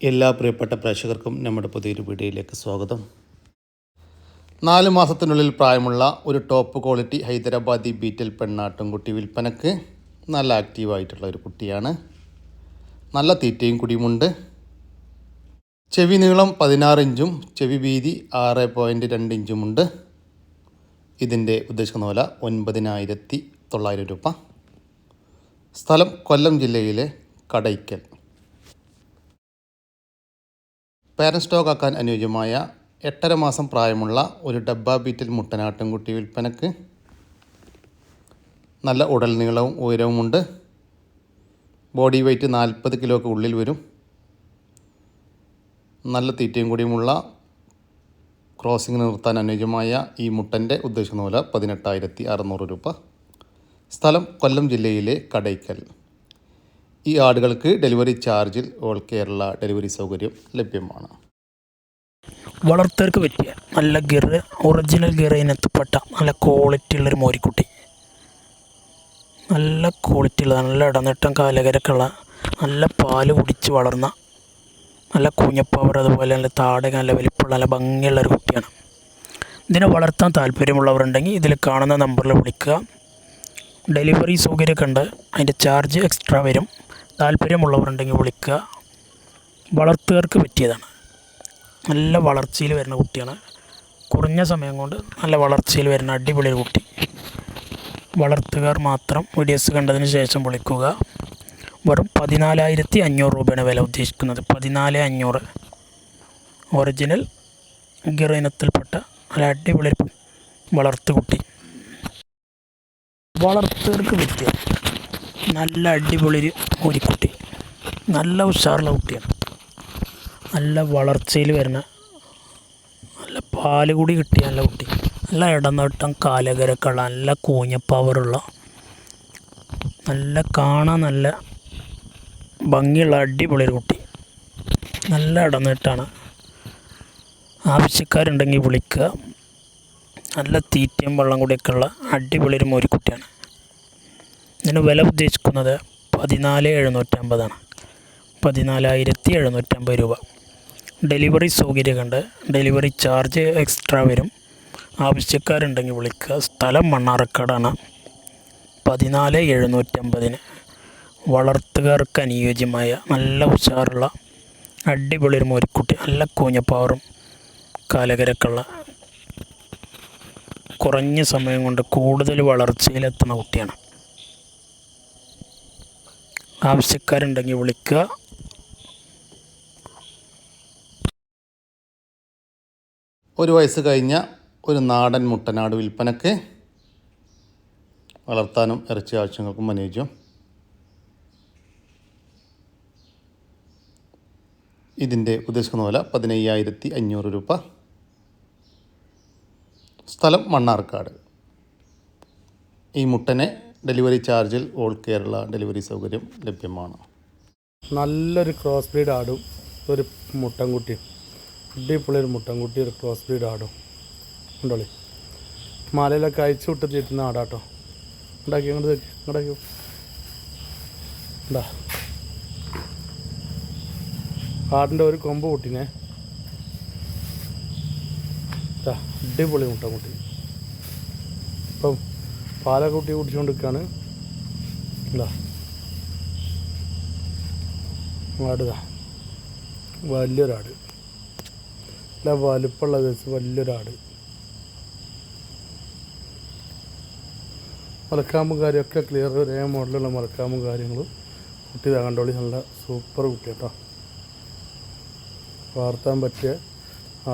എല്ലാ പ്രിയപ്പെട്ട പ്രേക്ഷകർക്കും നമ്മുടെ പുതിയൊരു വീഡിയോയിലേക്ക് സ്വാഗതം. നാല് മാസത്തിനുള്ളിൽ പ്രായമുള്ള ഒരു ടോപ്പ് ക്വാളിറ്റി ഹൈദരാബാദി ബീറ്റൽ പെണ്ണാട്ടുംകുട്ടി വിൽപ്പനക്ക് നല്ല ആക്റ്റീവായിട്ടുള്ള ഒരു കുട്ടിയാണ്. നല്ല തീറ്റയും കുടിയുമുണ്ട്. ചെവി നീളം പതിനാറ് ഇഞ്ചും ചെവി വീതി ആറ് പോയിന്റ് രണ്ട് ഇഞ്ചുമുണ്ട്. ഇതിന്റെ ഉദ്ദേശിക്കുന്ന വില ഒൻപതിനായിരത്തി തൊള്ളായിരം രൂപ. സ്ഥലം കൊല്ലം ജില്ലയിലെ കടയ്ക്കൽ. പാരൻ സ്റ്റോക്ക് ആക്കാൻ അനുയോജ്യമായ എട്ടര മാസം പ്രായമുള്ള ഒരു ഡബ്ബ ബീറ്റിൽ മുട്ടനാട്ടിൻകുട്ടി വിൽപ്പനക്ക് നല്ല ഉടൽ നീളവും ഉയരവുമുണ്ട്. ബോഡി വെയ്റ്റ് നാൽപ്പത് കിലോക്ക് ഉള്ളിൽ വരും. നല്ല തീറ്റയും കൂടിയുമുള്ള ക്രോസിംഗ് നിർത്താൻ അനുയോജ്യമായ ഈ മുട്ടന്റെ ഉദ്ദേശിക്കുന്ന വില പതിനെട്ടായിരത്തി അറുന്നൂറ് രൂപ. സ്ഥലം കൊല്ലം ജില്ലയിലെ കടയ്ക്കൽ. ഈ ആടുകൾക്ക് ഡെലിവറി ചാർജിൽ ഓൾ കേരള ഡെലിവറി സൗകര്യം ലഭ്യമാണ്. വളർത്തവർക്ക് പറ്റിയ നല്ല ഗിർ ഒറിജിനൽ ഗിറയിനെത്തപ്പെട്ട നല്ല ക്വാളിറ്റി ഉള്ളൊരു മോരിക്കുട്ടി. നല്ല ക്വാളിറ്റി ഉള്ള നല്ല ഇടനീട്ടം കാലകരക്കുള്ള നല്ല പാൽ കുടിച്ച് വളർന്ന നല്ല കുഞ്ഞപ്പവർ അതുപോലെ നല്ല താടക നല്ല വലിപ്പമുള്ള നല്ല ഭംഗിയുള്ള ഒരു കുട്ടിയാണ്. ഇതിനെ വളർത്താൻ താല്പര്യമുള്ളവരുണ്ടെങ്കിൽ ഇതിൽ കാണുന്ന നമ്പറിൽ വിളിക്കുക. ഡെലിവറി സൗകര്യമൊക്കെ ഉണ്ട്. അതിന്റെ ചാർജ് എക്സ്ട്രാ വരും. താല്പര്യമുള്ളവരുണ്ടെങ്കിൽ വിളിക്കുക. വളർത്തുകാർക്ക് പറ്റിയതാണ്. നല്ല വളർച്ചയിൽ വരുന്ന കുട്ടിയാണ്. കുറഞ്ഞ സമയം കൊണ്ട് നല്ല വളർച്ചയിൽ വരുന്ന അടിപൊളി ഒരു കുട്ടി. വളർത്തുകാർ മാത്രം വീഡിയോസ് കണ്ടതിന് ശേഷം വിളിക്കുക. വെറും പതിനാലായിരത്തി അഞ്ഞൂറ് രൂപയാണ് വില ഉദ്ദേശിക്കുന്നത്. പതിനാല് അഞ്ഞൂറ് ഒറിജിനൽ ഗിറയിനത്തിൽപ്പെട്ട നല്ല അടിപൊളി വളർത്തുകുട്ടി വളർത്തു കുട്ടി. വളർത്തുകാർക്ക് പറ്റിയ നല്ല അടിപൊളി ഒരു ഒരു നല്ല ഉഷാറുള്ള കുട്ടിയാണ്. നല്ല വളർച്ചയിൽ വരുന്ന നല്ല പാൽ കൂടി കിട്ടിയ നല്ല കുട്ടി. നല്ല ഇടനോട്ടം കാലകരക്കള നല്ല കൂഞ്ഞപ്പവറുള്ള നല്ല കാണാൻ നല്ല ഭംഗിയുള്ള അടിപൊളി ഒരു കുട്ടി. നല്ല ഇടനീട്ടാണ്. ആവശ്യക്കാരുണ്ടെങ്കിൽ വിളിക്കുക. നല്ല തീറ്റയും വെള്ളം കൂടിയൊക്കെ ഉള്ള അടിപൊളി ഒരു മോരിക്കുട്ടിയാണ് ഇതിന് വില ഉദ്ദേശിക്കുന്നത് പതിനാല് എഴുന്നൂറ്റമ്പതാണ്. പതിനാലായിരത്തി എഴുന്നൂറ്റമ്പത് രൂപ. ഡെലിവറി സൗകര്യമുണ്ട് ഡെലിവറി ചാർജ് എക്സ്ട്രാ വരും. ആവശ്യക്കാരുണ്ടെങ്കിൽ വിളിക്കുക. സ്ഥലം മണ്ണാറക്കാടാണ് പതിനാല് എഴുന്നൂറ്റമ്പതിന്. വളർത്തുകാർക്ക് അനുയോജ്യമായ നല്ല ഉഷാറുള്ള അടിപൊളി ഒരു മോരിക്കുട്ടി നല്ല കൂഞ്ഞപ്പാറും കാലകരക്കുള്ള കുറഞ്ഞ സമയം കൊണ്ട് കൂടുതൽ വളർച്ചയിലെത്തുന്ന കുട്ടിയാണ്. ആവശ്യക്കാരുണ്ടെങ്കിൽ വിളിക്കുക. ഒരു വയസ്സ് കഴിഞ്ഞ ഒരു നാടൻ മുട്ടനാട് വിൽപ്പനക്ക് വളർത്താനും ഇറച്ചി ആവശ്യങ്ങൾക്കും അനുയോജ്യം. ഇതിന്റെ ഉദ്ദേശിക്കുന്ന വില പതിനയ്യായിരത്തി അഞ്ഞൂറ് രൂപ. സ്ഥലം മണ്ണാർക്കാട്. ഈ മുട്ടനെ ഡെലിവറി ചാർജിൽ ഓൾ കേരള ഡെലിവറി സൗകര്യം ലഭ്യമാണ്. നല്ലൊരു ക്രോസ് ബ്രീഡ് ആടും. ഒരു മുട്ടൻകുട്ടിയും അടിപൊളി ഒരു മുട്ടൻകുട്ടി ഒരു ക്രോസ് ബ്രീഡ് ആടും. ഉണ്ടോളി മലയിലൊക്കെ അയച്ചു വിട്ട് തീറ്റുന്ന ആടാട്ടോ. ഉണ്ടാക്കി അങ്ങോട്ട് ഉണ്ടാക്കി ഉണ്ടാ ആടിന്റെ ഒരു കൊമ്പ് കൂട്ടിനെ അടിപൊളി മുട്ടൻകുട്ടി. ഇപ്പം പാലൊക്കെ കുട്ടി കുടിച്ചുകൊണ്ട് ആടുതാ വലിയൊരാട്. അല്ല വലുപ്പമുള്ള ദിവസം വലിയൊരാട്. മലക്കാമ്പും കാര്യമൊക്കെ ക്ലിയർ ഒരേ മോഡലുള്ള മലക്കാമ്പും കാര്യങ്ങളും കുട്ടി ഇതാ നല്ല സൂപ്പർ കുട്ടി കേട്ടോ വളർത്താൻ പറ്റിയ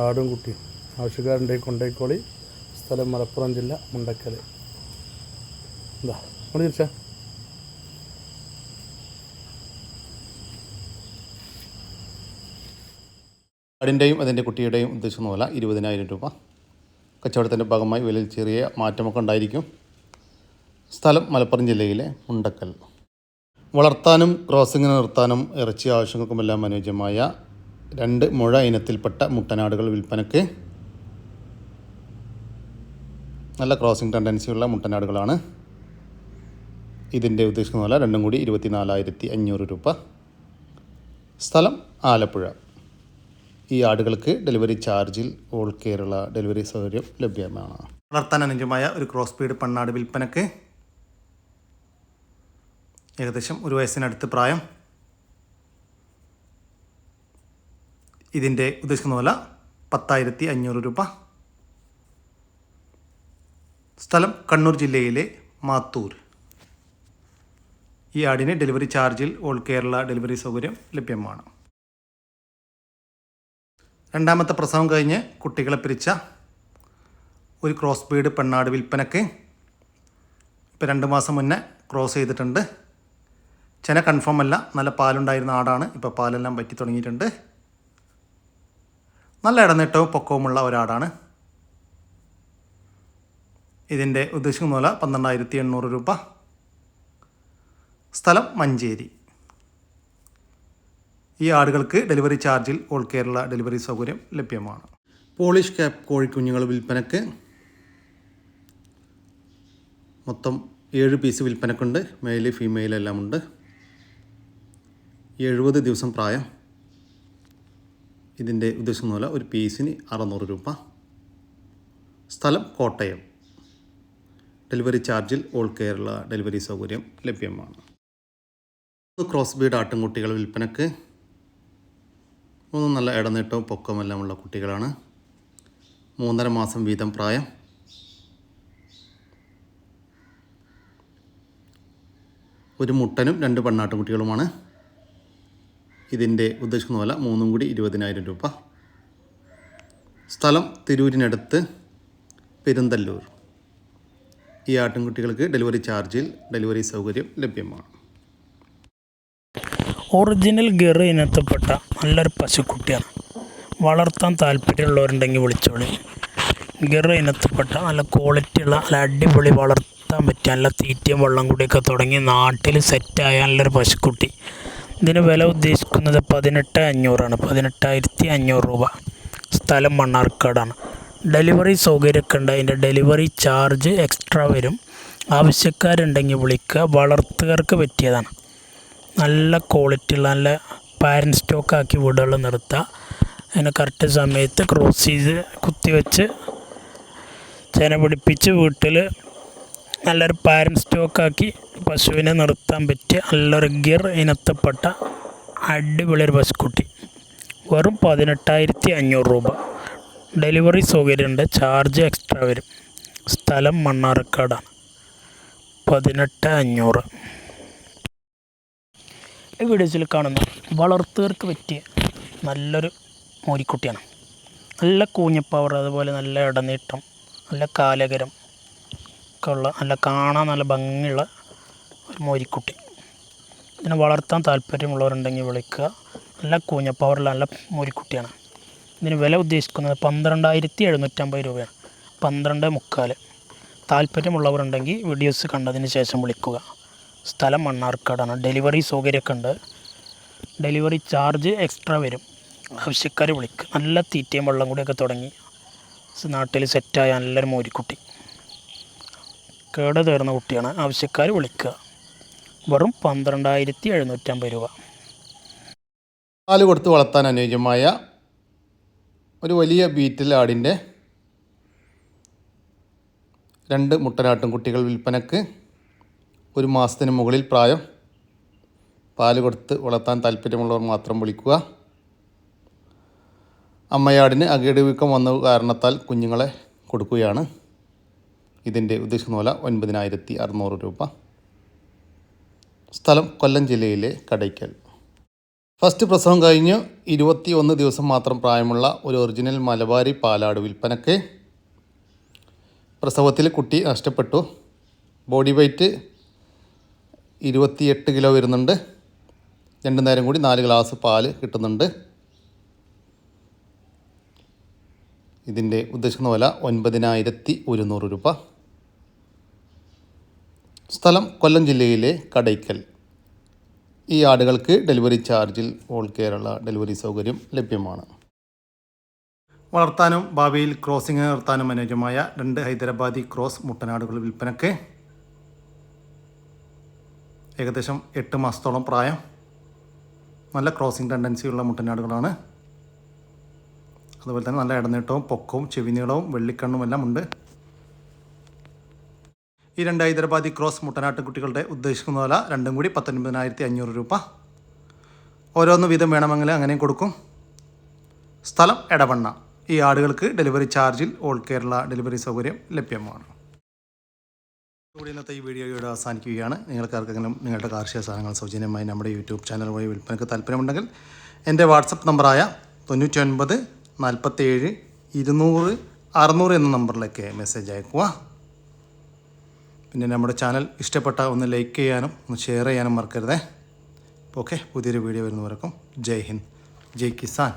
ആടും കുട്ടിയും. ആവശ്യക്കാരുണ്ടെങ്കിൽ കൊണ്ടേക്കോളി സ്ഥലം മലപ്പുറം ജില്ല മുണ്ടക്കൽ എന്താ തിരിച്ചാ. അതിന്റെ കുട്ടിയുടെയും ഉദ്ദേശം പോലെ ഇരുപതിനായിരം രൂപ. കച്ചവടത്തിന്റെ ഭാഗമായി വിലയിൽ ചെറിയ മാറ്റമൊക്കെ ഉണ്ടായിരിക്കും. സ്ഥലം മലപ്പുറം ജില്ലയിലെ മുണ്ടക്കൽ. വളർത്താനും ക്രോസിങ്ങിന് നിർത്താനും ഇറച്ചി ആവശ്യങ്ങൾക്കുമെല്ലാം അനുയോജ്യമായ രണ്ട് മുഴ ഇനത്തിൽപ്പെട്ട മുട്ടനാടുകൾ വിൽപ്പനയ്ക്ക് നല്ല ക്രോസിംഗ് ടെൻഡൻസിയുള്ള മുട്ടനാടുകളാണ്. ഇതിന്റെ ഉദ്ദേശിക്കുന്ന പോലെ രണ്ടും കൂടി ഇരുപത്തി നാലായിരത്തി അഞ്ഞൂറ് രൂപ. സ്ഥലം ആലപ്പുഴ. ഈ ആടുകൾക്ക് ഡെലിവറി ചാർജിൽ ഓൾ കേരള ഡെലിവറി സൗകര്യം ലഭ്യമാണ്. വളർത്താൻ അനുജമായ ഒരു ക്രോസ് ബീഡ് പണ്ണാട് വിൽപ്പനക്ക് ഏകദേശം ഒരു വയസ്സിനടുത്ത് പ്രായം. ഇതിന്റെ ഉദ്ദേശിക്കുന്ന പോലെ പത്തായിരത്തി അഞ്ഞൂറ് രൂപ. സ്ഥലം കണ്ണൂർ ജില്ലയിലെ മാത്തൂർ. ഈ ആടിന് ഡെലിവറി ചാർജിൽ ഓൾ കേരള ഡെലിവറി സൗകര്യം ലഭ്യമാണ്. രണ്ടാമത്തെ പ്രസവം കഴിഞ്ഞ് കുട്ടികളെ പിരിച്ച ഒരു ക്രോസ് ബീഡ് പെണ്ണാട് വിൽപ്പനക്ക് ഇപ്പോൾ രണ്ട് മാസം മുന്നേ ക്രോസ് ചെയ്തിട്ടുണ്ട്. ചെന കൺഫേം അല്ല നല്ല പാലുണ്ടായിരുന്ന ആടാണ് ഇപ്പോൾ പാലെല്ലാം പറ്റി തുടങ്ങിയിട്ടുണ്ട്. നല്ല ഇടനേട്ടവും പൊക്കവുമുള്ള ഒരാടാണ്. ഇതിന്റെ ഉദ്ദേശിക്കുന്ന പോലെ പന്ത്രണ്ടായിരത്തി എണ്ണൂറ് രൂപ. സ്ഥലം മഞ്ചേരി. ഈ ആടുകൾക്ക് ഡെലിവറി ചാർജിൽ ഓൾ കേരള ഡെലിവറി സൗകര്യം ലഭ്യമാണ്. പോളിഷ് ക്യാപ് കോഴിക്കുഞ്ഞുങ്ങൾ വിൽപ്പനക്ക് മൊത്തം ഏഴ് പീസ് വിൽപ്പനക്കുണ്ട്. മെയിൽ ഫീമെയിൽ എല്ലാം ഉണ്ട് എഴുപത് ദിവസം പ്രായം. ഇതിന്റെ ഉദ്ദേശിക്കുന്ന പോലെ ഒരു പീസിന് അറുന്നൂറ് രൂപ. സ്ഥലം കോട്ടയം. ഡെലിവറി ചാർജിൽ ഓൾ കേരള ഡെലിവറി സൗകര്യം ലഭ്യമാണ്. ക്രോസ് ബീഡ് ആട്ടിൻകുട്ടികൾ വിൽപ്പനക്ക്. മൂന്ന് നല്ല ഇടനീട്ടവും പൊക്കമെല്ലാമുള്ള കുട്ടികളാണ്. മൂന്നര മാസം വീതം പ്രായം. ഒരു മുട്ടനും രണ്ട് പെണ്ണാട്ടുകുട്ടികളുമാണ്. ഇതിന്റെ ഉദ്ദേശിക്കുന്ന വില മൂന്നും കൂടി ഇരുപതിനായിരം രൂപ. സ്ഥലം തിരൂരിനടുത്ത് പെരുന്തല്ലൂർ. ഈ ആട്ടിൻകുട്ടികൾക്ക് ഡെലിവറി ചാർജിൽ ഡെലിവറി സൗകര്യം ലഭ്യമാണ്. ഒറിജിനൽ ഗറ് ഇനത്തിൽപ്പെട്ട നല്ലൊരു പശുക്കുട്ടിയാണ്. വളർത്താൻ താല്പര്യമുള്ളവരുണ്ടെങ്കിൽ വിളിച്ചോളി. ഗറ് ഇനത്തിൽപ്പെട്ട നല്ല ക്വാളിറ്റിയുള്ള നല്ല അടിപൊളി വളർത്താൻ പറ്റിയ നല്ല തീറ്റയും വെള്ളം കൂടിയൊക്കെ തുടങ്ങി നാട്ടിൽ സെറ്റായ നല്ലൊരു പശുക്കുട്ടി. ഇതിന് വില ഉദ്ദേശിക്കുന്നത് പതിനെട്ട് അഞ്ഞൂറാണ് പതിനെട്ടായിരത്തി അഞ്ഞൂറ് രൂപ. സ്ഥലം മണ്ണാർക്കാടാണ്. ഡെലിവറി സൗകര്യമൊക്കെ ഉണ്ട്. അതിന്റെ ഡെലിവറി ചാർജ് എക്സ്ട്രാ വരും. ആവശ്യക്കാരുണ്ടെങ്കിൽ വിളിക്കുക. വളർത്തുകാർക്ക് പറ്റിയതാണ്. നല്ല ക്വാളിറ്റിയുള്ള നല്ല പാരൻ സ്റ്റോക്കാക്കി വീടുകൾ നിർത്തുക അതിന് കറക്റ്റ് സമയത്ത് ക്രോസ് ചെയ്ത് കുത്തിവെച്ച് ചേന പിടിപ്പിച്ച് വീട്ടിൽ നല്ലൊരു പാരൻ സ്റ്റോക്കാക്കി പശുവിനെ നിർത്താൻ പറ്റിയ നല്ലൊരു ഗിയർ ഇനത്തപ്പെട്ട അടിപൊളി ഒരു പശുക്കുട്ടി. വെറും പതിനെട്ടായിരത്തി അഞ്ഞൂറ് രൂപ. ഡെലിവറി സൗകര്യമുണ്ട് ചാർജ് എക്സ്ട്രാ വരും. സ്ഥലം മണ്ണാർക്കാടാണ്. പതിനെട്ട് അഞ്ഞൂറ് വീഡിയോസിൽ കാണുന്ന വളർത്തുകാർക്ക് പറ്റിയ നല്ലൊരു മോരിക്കുട്ടിയാണ്. നല്ല കൂഞ്ഞപ്പവർ അതുപോലെ നല്ല ഇടനീട്ടം നല്ല കാലകരം ഒക്കെ ഉള്ള നല്ല കാണാൻ നല്ല ഭംഗിയുള്ള ഒരു മോരിക്കുട്ടി. ഇതിനെ വളർത്താൻ താല്പര്യമുള്ളവരുണ്ടെങ്കിൽ വിളിക്കുക. നല്ല കൂഞ്ഞപ്പവറുള്ള നല്ല മോരിക്കുട്ടിയാണ്. ഇതിന് വില ഉദ്ദേശിക്കുന്നത് പന്ത്രണ്ടായിരത്തി എഴുന്നൂറ്റമ്പത് രൂപയാണ്. പന്ത്രണ്ട് മുക്കാൽ താല്പര്യമുള്ളവരുണ്ടെങ്കിൽ വീഡിയോസ് കണ്ടതിന് ശേഷം വിളിക്കുക. സ്ഥലം മണ്ണാർക്കാടാണ്. ഡെലിവറി സൗകര്യമൊക്കെ ഉണ്ട് ഡെലിവറി ചാർജ് എക്സ്ട്രാ വരും. ആവശ്യക്കാർ വിളിക്കുക നല്ല തീറ്റയും വെള്ളം കൂടിയൊക്കെ തുടങ്ങി. നാട്ടിൽ സെറ്റായ നല്ലൊരു മോരിക്കുട്ടി. കേട് തീർന്ന കുട്ടിയാണ്. ആവശ്യക്കാർ വിളിക്കുക വെറും പന്ത്രണ്ടായിരത്തി എഴുന്നൂറ്റമ്പത് രൂപ. പാൽ കൊടുത്ത് വളർത്താൻ അനുയോജ്യമായ ഒരു വലിയ ബീറ്റിൽ ആടിന്റെ രണ്ട് മുട്ടനാട്ടും കുട്ടികൾ വിൽപ്പനക്ക് ഒരു മാസത്തിന് മുകളിൽ പ്രായം. പാൽ കൊടുത്ത് വളർത്താൻ താല്പര്യമുള്ളവർ മാത്രം വിളിക്കുക. അമ്മയാടിന് അകിടുവീക്കം വന്ന കാരണത്താൽ കുഞ്ഞുങ്ങളെ കൊടുക്കുകയാണ്. ഇതിന്റെ ഉദ്ദേശിക്കുന്ന പോലെ ഒൻപതിനായിരത്തി അറുന്നൂറ് രൂപ. സ്ഥലം കൊല്ലം ജില്ലയിലെ കടയ്ക്കൽ. ഫസ്റ്റ് പ്രസവം കഴിഞ്ഞ് ഇരുപത്തി ഒന്ന് ദിവസം മാത്രം പ്രായമുള്ള ഒരു ഒറിജിനൽ മലബാരി പാലാട് വിൽപ്പനക്ക് പ്രസവത്തിൽ കുട്ടി നഷ്ടപ്പെട്ടു. ബോഡി വെയ്റ്റ് ഇരുപത്തിയെട്ട് കിലോ വരുന്നുണ്ട്. രണ്ട് നേരം കൂടി നാല് ഗ്ലാസ് പാൽ കിട്ടുന്നുണ്ട്. ഇതിന്റെ ഉദ്ദേശിക്കുന്ന വില ഒൻപതിനായിരത്തി ഒരുന്നൂറ് രൂപ. സ്ഥലം കൊല്ലം ജില്ലയിലെ കടയ്ക്കൽ. ഈ ആടുകൾക്ക് ഡെലിവറി ചാർജിൽ ഓൾ കേരള ഡെലിവറി സൗകര്യം ലഭ്യമാണ്. വളർത്താനും ഭാവിയിൽ ക്രോസിംഗ് നിർത്താനും അനുയോജ്യമായ രണ്ട് ഹൈദരാബാദി ക്രോസ് മുട്ടനാടുകൾ വിൽപ്പനക്ക് ഏകദേശം എട്ട് മാസത്തോളം പ്രായം. നല്ല ക്രോസിംഗ് ടെൻഡൻസിയുള്ള മുട്ടനാടുകളാണ്. അതുപോലെ തന്നെ നല്ല ഇടനീട്ടവും പൊക്കവും ചെവിനീളവും വെള്ളിക്കണ്ണും എല്ലാം ഉണ്ട്. ഈ രണ്ട് ഹൈദരാബാദി ക്രോസ് മുട്ടനാട്ടുകുട്ടികളുടെ ഉദ്ദേശിക്കുന്ന വില രണ്ടും കൂടി പത്തൊൻപതിനായിരത്തി അഞ്ഞൂറ് രൂപ. ഓരോന്ന് വീതം വേണമെങ്കിൽ അങ്ങനെയും കൊടുക്കും. സ്ഥലം എടവണ്ണ. ഈ ആടുകൾക്ക് ഡെലിവറി ചാർജിൽ ഓൾ കേരള ഡെലിവറി സൗകര്യം ലഭ്യമാണ്. കൂടി ഇന്നത്തെ ഈ വീഡിയോ ഇവിടെ അവസാനിക്കുകയാണ്. നിങ്ങൾക്ക് ആർക്കെങ്കിലും നിങ്ങളുടെ കാർഷിക സാധനങ്ങൾ സൗജന്യമായി നമ്മുടെ യൂട്യൂബ് ചാനൽ വഴി വിൽപ്പനയ്ക്ക് താല്പര്യമുണ്ടെങ്കിൽ എന്റെ വാട്സപ്പ് നമ്പറായ തൊണ്ണൂറ്റി ഒൻപത് നാൽപ്പത്തേഴ് ഇരുന്നൂറ് അറുന്നൂറ് എന്ന നമ്പറിലേക്ക് മെസ്സേജ് അയക്കുക പിന്നെ നമ്മുടെ ചാനൽ ഇഷ്ടപ്പെട്ട ഒന്ന് ലൈക്ക് ചെയ്യാനും ഒന്ന് ഷെയർ ചെയ്യാനും മറക്കരുതേ. ഓക്കെ പുതിയൊരു വീഡിയോ വരുന്നവർക്കും ജയ് ഹിന്ദ് ജയ് കിസാൻ.